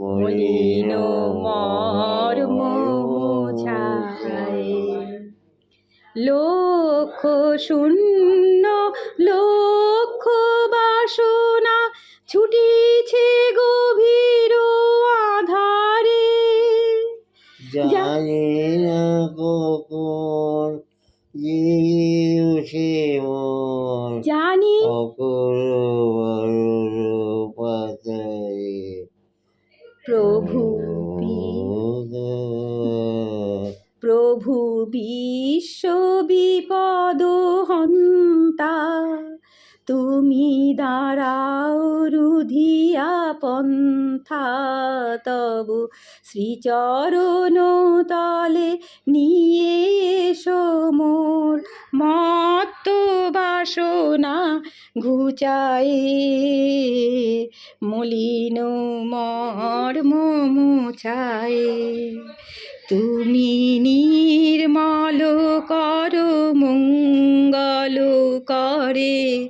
মলিন লক্ষ শূন্য লক্ষ বাসনা ছুটিছে গভীর আধারে। জানি না কখন যে বিশ্ব বিপদ হন্তা তুমি দাঁড়াও রুধিয়া পন্থা তবু শ্রীচরণ তলে নিয়ে এসো মোর মত্ত বাসনা ঘুচায়ে মলিন মর্ম মুছায়ে তুমি নির্মল কর মঙ্গল করে।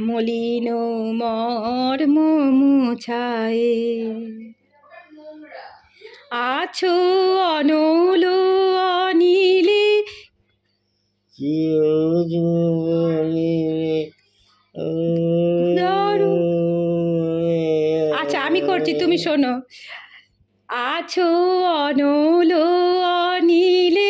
মলিন মর্ম মুছায়ে। আছো অনল অনিলে। আচ্ছা আমি করছি তুমি শোনো। আছো অনল অনিলে।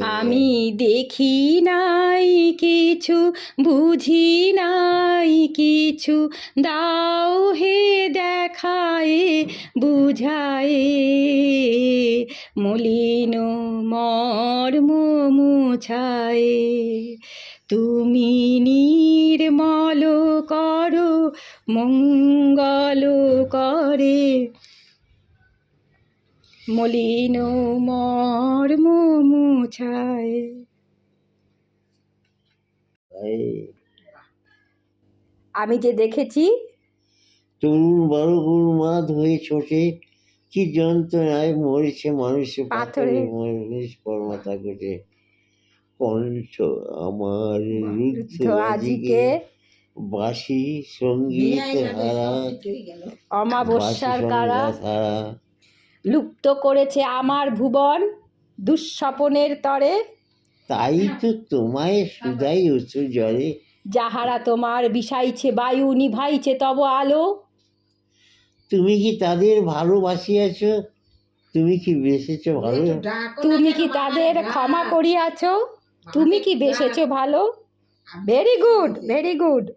আমি দেখি নাই কিছু, বুঝি নাই কিছু। দাও হে দেখায়, বুঝায়। মলিন মর্ম মুছায়ে। তুমি নির্মল করো, মঙ্গল করে। মলিন মর্ম মুছায় আমি যে দেখেছি। তরুণ মাদ হয়ে ছোটে কি যন্ত্রণায় মরেছে মানুষের পাথরে। মানুষ কর্মতা কণ্ঠ আমার রুদ্ধ আজিকে বাসি সংগীত হারা অমাবস্যার কারা? লুপ্ত করেছে আমার ভুবন দুঃস্বপনের তরে। তাই তো তোমায় সুদাই উঁচু জলে। যাহারা তোমার বিষাইছে বায়ু নিভাইছে তব আলো। তুমি কি তাদের ভালোবাসিয়াছ? তুমি কি বেসেছ ভালো? তুমি কি তাদের ক্ষমা করিয়াছ? তুমি কি বেসেছ ভালো? Very good very good